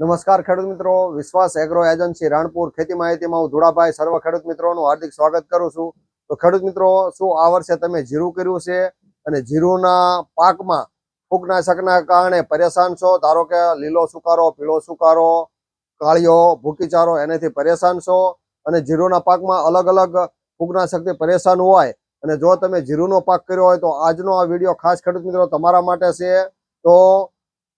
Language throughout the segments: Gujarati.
નમસ્કાર ખેડૂત મિત્રો. વિશ્વાસ એગ્રો એજન્સી રાણપુર ખેતી માહિતીમાં હું ધુળાભાઈ. સર્વ ખેડૂત મિત્રોનું હાર્દિક સ્વાગત કરું છું. તો ખેડૂત મિત્રો, શું આ વર્ષે તમે જીરું કર્યું છે? અને જીરુના પાકમાં ફૂગનાશકના કારણે પરેશાન છો? ધારો કે લીલો સુકારો, પીળો સુકારો, કાળિયો ભૂકીચારો એનાથી પરેશાન છો? અને જીરુના પાકમાં અલગ અલગ ફૂગનાશકથી પરેશાન હોય અને જો તમે જીરુંનો પાક કર્યો હોય તો આજનો આ વીડિયો ખાસ ખેડૂત મિત્રો તમારા માટે છે. તો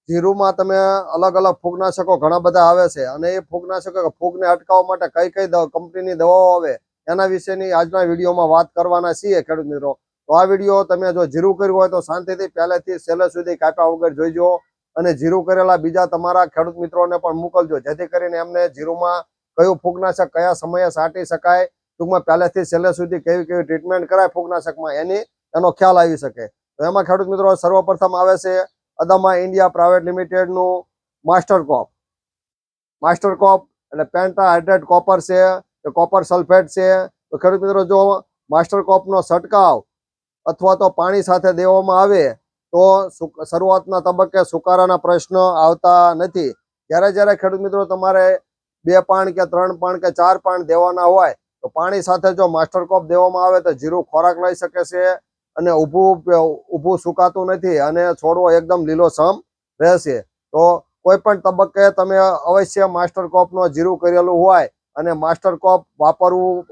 જીરુમાં તમે અલગ અલગ ફૂગનાશકો ઘણા બધા આવે છે. અને એ ફૂગનાશકો ફૂગને અટકાવવા માટે કઈ કઈ કંપનીની દવાઓ આવે, એના વિશેની આજના વિડીયોમાં વાત કરવાના છીએ ખેડૂત મિત્રો. તો આ વીડિયો તમે જો જીરું કર્યું હોય તો શાંતિથી પહેલેથી છેલ્લે સુધી કાપ્યા વગર જોઈજો. અને જીરું કરેલા બીજા તમારા ખેડૂત મિત્રોને પણ મોકલજો, જેથી કરીને એમને જીરુમાં કયું ફૂગનાશક કયા સમયે છાંટી શકાય, ટૂંકમાં પહેલેથી છેલ્લે સુધી કેવી કેવી ટ્રીટમેન્ટ કરાય ફૂગનાશકમાં એની એનો ખ્યાલ આવી શકે. તો એમાં ખેડૂત મિત્રો સર્વપ્રથમ આવે છે અદામા ઇન્ડિયા પ્રાઇવેટ લિમિટેડનું માસ્ટર કોપ. માસ્ટર કોપ એટલે પેન્ટાહાઇડ્રેટ કોપર છે, કે કોપર સલ્ફેટ છે. તો ખેડૂત મિત્રો, જો માસ્ટર કોપનો છંટકાવ અથવા તો પાણી સાથે દેવામાં આવે, તો શરૂઆતના તબક્કે સુકારાના પ્રશ્નો આવતા નથી. જ્યારે જ્યારે ખેડૂત મિત્રો તમારે બે પાણ કે ત્રણ પાણ કે ચાર પાણ દેવાના હોય, તો પાણી સાથે જો માસ્ટર કોપ દેવામાં આવે, તો જીરું ખોરાક લઈ શકે છે. અને ઊભું ઊભું સુકાતું નથી અને છોડવો એકદમ લીલોછમ રહેશે. તો કોઈ પણ તબક્કે તમે અવશ્ય માસ્ટર કોપનો જીરું કરેલું હોય અને માસ્ટર કોપ વાપરવું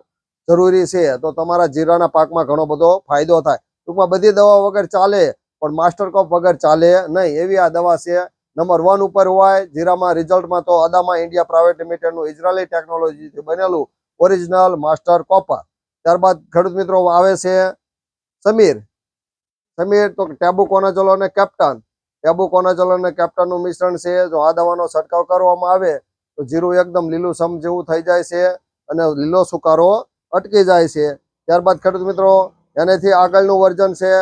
જરૂરી છે, તો તમારા જીરાના પાકમાં ઘણો બધો ફાયદો થાય. ટૂંકમાં બધી દવા વગર ચાલે, પણ માસ્ટર કોપ વગર ચાલે નહીં. એવી આ દવા છે. નંબર વન ઉપર હોય, જીરામાં રિઝલ્ટમાં તો અદામા ઇન્ડિયા પ્રાઇવેટ લિમિટેડનું ઇઝરાયલી ટેકનોલોજીથી બનેલું ઓરિજિનલ માસ્ટર કોપર. ત્યારબાદ ખેડૂત મિત્રો આવે છે સમીર. સમીર, તો ટેબુ કોનાચલો અને કેપ્ટન ટેબુ કોનાચલો અને કેપ્ટનનું મિશ્રણ છે? જો આ દવાનો છંટકાવ કરવામાં આવે, તો જીરું એકદમ લીલું સમ જેવું થઈ જાય છે અને લીલો સુકારો અટકી જાય છે. ત્યારબાદ ખેડૂત મિત્રો, એનાથી આગળનું વર્ઝન છે.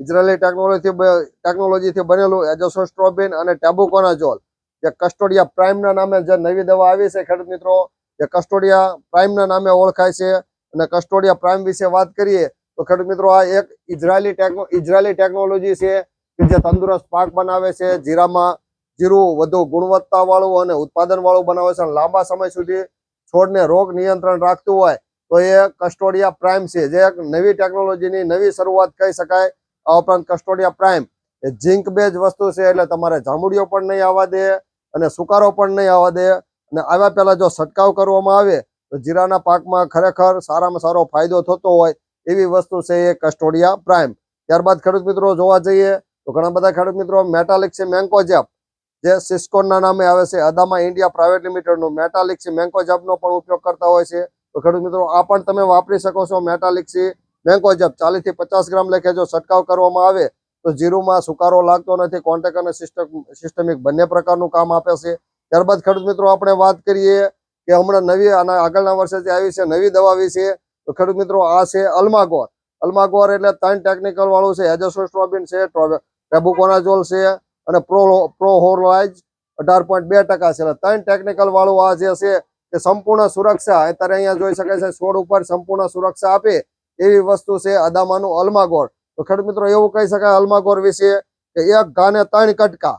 ઇઝરાયલી ટેકનોલોજી ટેકનોલોજીથી બનેલું એજોસોસ્ટ્રોબિન અને ટેબુકોનાઝોલ જે કસ્ટોડિયા પ્રાઇમના નામે જે નવી દવા આવી છે ખેડૂત મિત્રો જે કસ્ટોડિયા પ્રાઇમના નામે ઓળખાય છે. અને કસ્ટોડિયા પ્રાઇમ વિશે વાત કરીએ તો ખેડૂત મિત્રો આ એક ઇઝરાયલી ટેકનો, ઇઝરાયલી ટેકનોલોજી છે કે જે તંદુરસ્ત પાક બનાવે છે, જીરામાં જીરું વધુ ગુણવત્તા વાળું અને ઉત્પાદન વાળું બનાવે છે અને લાંબા સમય સુધી છોડને રોગ નિયંત્રણ રાખતું હોય તો એ કસ્ટોડિયા પ્રાઇમ છે. જે એક નવી ટેકનોલોજીની નવી શરૂઆત કહી શકાય. આ ઉપરાંત કસ્ટોડિયા પ્રાઇમ એ ઝીંક બેઝ વસ્તુ છે એટલે તમારે જાંબુડીઓ પણ નહીં આવવા દે અને સુકારો પણ નહીં આવવા દે અને આવ્યા પહેલાં જો છંટકાવ કરવામાં આવે તો જીરાના પાકમાં ખરેખર સારામાં સારો ફાયદો થતો હોય એવી વસ્તુ છે એ કસ્ટોડિયા પ્રાઇમ ત્યારબાદ ખેડૂત મિત્રો જોવા જઈએ તો ઘણા બધા ખેડૂત મિત્રો મેટાલિક છે મેન્કોજેપ જે સિસ્કોનના નામે આવે છે. અદામા ઇન્ડિયા પ્રાઇવેટ લિમિટેડનું મેટાલિક છે મેન્કોજેપનો પણ ઉપયોગ કરતા હોય છે. તો ખેડૂત મિત્રો, આ પણ તમે વાપરી શકો છો મેટાલિક છે મેન્કોજેપ ચાલીસથી પચાસ ગ્રામ લેખે જો છંટકાવ કરવામાં આવે તો જીરુમાં સુકારો લાગતો નથી. કોન્ટેક અને સિસ્ટમિક બંને પ્રકારનું કામ આપે છે. ત્યારબાદ ખેડૂત મિત્રો, આપણે વાત કરીએ કે હમણાં નવી અને આગળના વર્ષે જે આવી છે, નવી દવા વિશે તો ખેડૂત મિત્રો, આ છે અલ્માગોર. અલ્માગોર એટલે ત્રણ ટેકનિકલ વાળું છે. એજોસોસ્ટ્રોબિન છે ટ્રેબુકોનાઝોલ છે અને પ્રો, પ્રોહોરલાઇઝ અઢાર પોઈન્ટ બે ટકા છે. ત્રણ ટેકનિકલ વાળું આ જે છે કે સંપૂર્ણ સુરક્ષા, અત્યારે અહીંયા જોઈ શકાય છે, છોડ ઉપર સંપૂર્ણ સુરક્ષા આપે એવી વસ્તુ છે અદામાનું અલ્માગોર. તો ખેડૂત મિત્રો, એવું કહી શકાય અલ્માગોર વિશે કે એક ઘાને ત્રણ કટકા.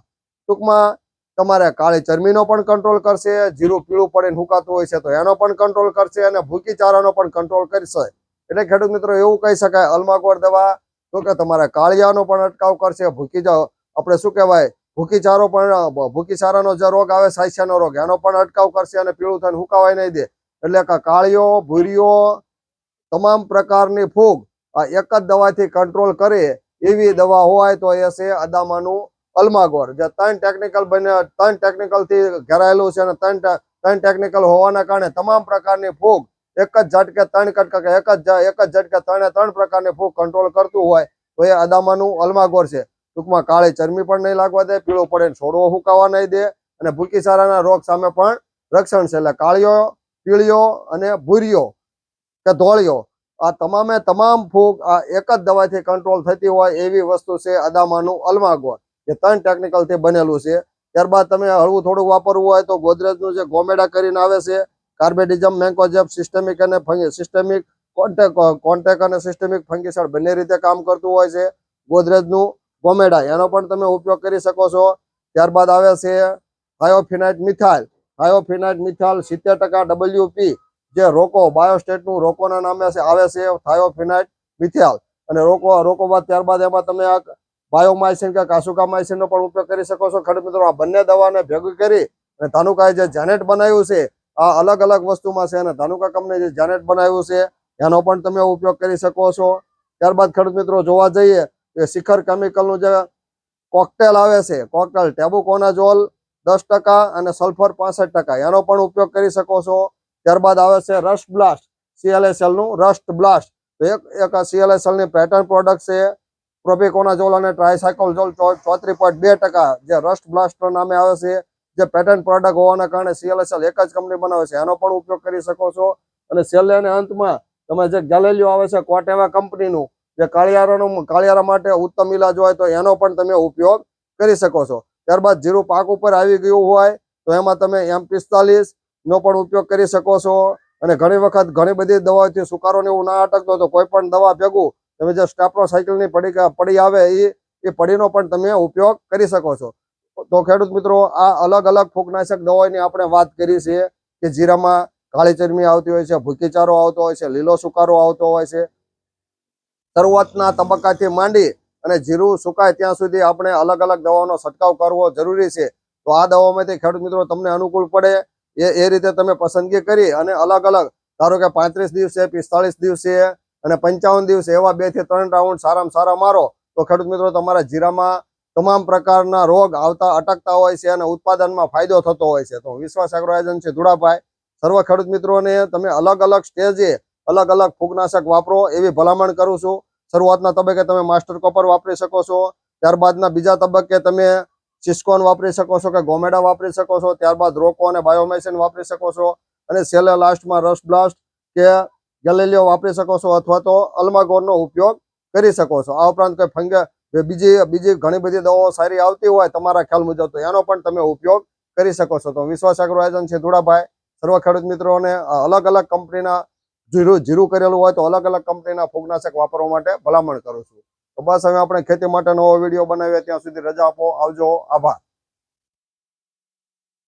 ટૂંકમાં તમારે કાળી ચરમીનો પણ કંટ્રોલ કરશે, જીરું પીળું પડીને હુકાતું હોય છે તો એનો પણ કંટ્રોલ કરશે અને ભૂકી ચારાનો પણ કંટ્રોલ કરશે. એટલે ખેડૂત મિત્રો એવું કહી શકાય અલ્માગોર દવા, તો કે તમારે કાળિયાનો પણ અટકાવ કરશે, ભૂકી જાઓ આપણે શું કહેવાય, ભૂકી ચારો પણ ભૂકી ચારાનો જે રોગ આવે, સાયસ્યાનો રોગ, એનો પણ અટકાવ કરશે અને પીળું થઈને હુકાવાય નહીં દે. એટલે કે કાળીઓ, ભૂરીઓ, તમામ પ્રકારની ફૂગ, આ એક જ દવાથી કંટ્રોલ કરે, એવી દવા હોય તો એ છે અદામાનું અલ્માગોર, જે ત્રણ ટેકનિકલ બને, ત્રણ ટેકનિકલથી ઘેરાયેલું છે અને ત્રણ ત્રણ ટેકનિકલ હોવાના કારણે તમામ પ્રકારની ફૂગ એક જ ઝટકે ત્રણ કટકા એક જ એક જ ઝટકે ત્રણે ત્રણ પ્રકારની ફૂગ કંટ્રોલ કરતું હોય, તો એ અદામાનું અલમાગોર છે. ટૂંકમાં કાળી ચરમી પણ નહીં લાગવા દે, પીળો પડે છોડવો હુકાવા નહીં દે અને ભૂકી સારાના રોગ સામે પણ રક્ષણ છે. એટલે કાળિયો પીળિયો અને ભૂરિયો કે ધોળિયો આ તમામે તમામ ફૂગ આ એક જ દવાથી કંટ્રોલ થતી હોય એવી વસ્તુ છે અદામાનું અલ્માગોર. જે ત્રણ ટેકનિકલથી બનેલું છે. ત્યારબાદ તમે હળવું થોડું વાપરવું હોય તો ગોદરેજનું જે ગોમેડા કરીને આવે છે કાર્બેડિઝમ મેન્કોજેબ સિસ્ટમિક અને સિસ્ટમિક કોન્ટેક કોન્ટેક અને સિસ્ટમિક ફંગીસાઇડ બંને રીતે કામ કરતું હોય છે. ગોદરેજનું ગોમેડા, એનો પણ તમે ઉપયોગ કરી શકો છો. ત્યારબાદ આવે છે થાયોફિનાઇટ મિથાઇલ. થાયોફિનાઇટ મિથાઇલ સિત્તેર ટકા ડબલ્યુપી જે રોકો, બાયોસ્ટેટનું રોકોના નામે આવે છે થાયોફિનાઇટ મિથાઇલ. અને રોકો રોકો બાદ ત્યારબાદ એમાં તમે આ બાયોમાઇસિન કે કાસુકામાઇસિનનો પણ ઉપયોગ કરી શકો છો. ખેડૂત મિત્રો, આ બંને દવાને ભેગી કરી અને ધાનુકાએ જે જેનેટ બનાવ્યું છે, આ અલગ અલગ વસ્તુમાં છે અને ધાનુકા કંપની જે જેનેટ બનાવ્યું છે, એનો પણ તમે ઉપયોગ કરી શકો છો. ત્યારબાદ ખેડૂત મિત્રો, જોવા જઈએ કે શિખર કેમિકલનું જે કોકટેલ આવે છે, કોકટેલ ટેબુકોનાઝોલ દસ ટકા અને સલ્ફર પાસઠ ટકા, એનો પણ ઉપયોગ કરી શકો છો. ત્યારબાદ આવે છે રસ્ટ બ્લાસ્ટ સીએલએસએલનું રસ્ટ બ્લાસ્ટ. એક એક સીએલએસએલની પેટર્ન પ્રોડક્ટ છે. પ્રોપેકોનાઝોલ અને ટ્રાયસાયકોલઝોલ ચોત્રી પોઈન્ટ બે ટકા જે રસ્ટ બ્લાસ્ટ નામે આવે છે, જે પેટર્ન પ્રોડક્ટ હોવાના કારણે સીએલએસએલ એક જ કંપની બનાવે છે. એનો પણ ઉપયોગ કરી શકો છો. અને છેલ્લે અને અંતમાં તમે જે ગેલેલિયો આવે છે કોટેવા કંપનીનું, જે કાળિયારાનું કાળિયારા માટે ઉત્તમ ઇલાજ હોય તો એનો પણ તમે ઉપયોગ કરી શકો છો. ત્યારબાદ જીરું પાક ઉપર આવી ગયું હોય તો એમાં તમે એમ પિસ્તાલીસ નો પણ ઉપયોગ કરી શકો છો. અને ઘણી વખત ઘણી બધી દવાઓથી સુકારોને એવું ના અટકતો તો કોઈ પણ દવા ભેગું તમે જે સ્ટેપ્રોસાયકલની પડી પડી આવે એ એ પડીનો પણ તમે ઉપયોગ કરી શકો છો. તો ખેડૂત મિત્રો, આ અલગ અલગ ફૂગનાશક દવાઓની આપણે વાત કરી છે કે જીરામાં કાળી ચરમી આવતી હોય છે ભૂકીચારો આવતો હોય છે, લીલો સુકારો આવતો હોય છે. શરૂઆતના તબક્કાથી માંડી અને જીરું સુકાય ત્યાં સુધી આપણે અલગ અલગ દવાઓનો છંટકાવ કરવો જરૂરી છે. તો આ દવાઓમાંથી ખેડૂત મિત્રો, તમને અનુકૂળ પડે એ એ રીતે તમે પસંદગી કરી અને અલગ અલગ ધારો કે પાંત્રીસ દિવસે, પિસ્તાળીસ દિવસે અને પંચાવન દિવસ એવા બેથી ત્રણ રાઉન્ડ સારામાં સારા મારો, તો ખેડૂત મિત્રો તમારા જીરામાં તમામ પ્રકારના રોગ આવતા અટકતા હોય છે અને ઉત્પાદનમાં ફાયદો થતો હોય છે. તો વિશ્વાસ એગ્રો એજન્સી ધુડાભાઈ. સર્વ ખેડૂત મિત્રોને તમે અલગ અલગ સ્ટેજે અલગ અલગ ફૂગનાશક વાપરો એવી ભલામણ કરું છું. શરૂઆતના તબક્કે તમે માસ્ટર કોપર વાપરી શકો છો. ત્યારબાદના બીજા તબક્કે તમે સિસ્કોન વાપરી શકો છો કે ગોમેડા વાપરી શકો છો. ત્યારબાદ રોકો અને બાયોમેસિન વાપરી શકો છો. અને છેલ્લે લાસ્ટમાં રસ બ્લાસ્ટ કે ગેલેલિયો વાપરી શકો છો અથવા તો અલ્માગોરનો ઉપયોગ કરી શકો છો. આ ઉપરાંત કોઈ ફંગે બીજી બીજી ઘણી બધી દવાઓ સારી આવતી હોય તમારા ખ્યાલ મુજબ તો એનો પણ તમે ઉપયોગ કરી શકો છો. તો વિશ્વાસ એગ્રો છે ધુડાભાઈ સર્વ ખેડૂત મિત્રોને અલગ અલગ કંપનીના જીરું જીરું કરેલું હોય તો અલગ અલગ કંપનીના ફૂગનાશક વાપરવા માટે ભલામણ કરું છું. તો બસ હવે આપણે ખેતી માટે નવો વીડિયો બનાવીએ, ત્યાં સુધી રજા આપો, આવજો, આભાર.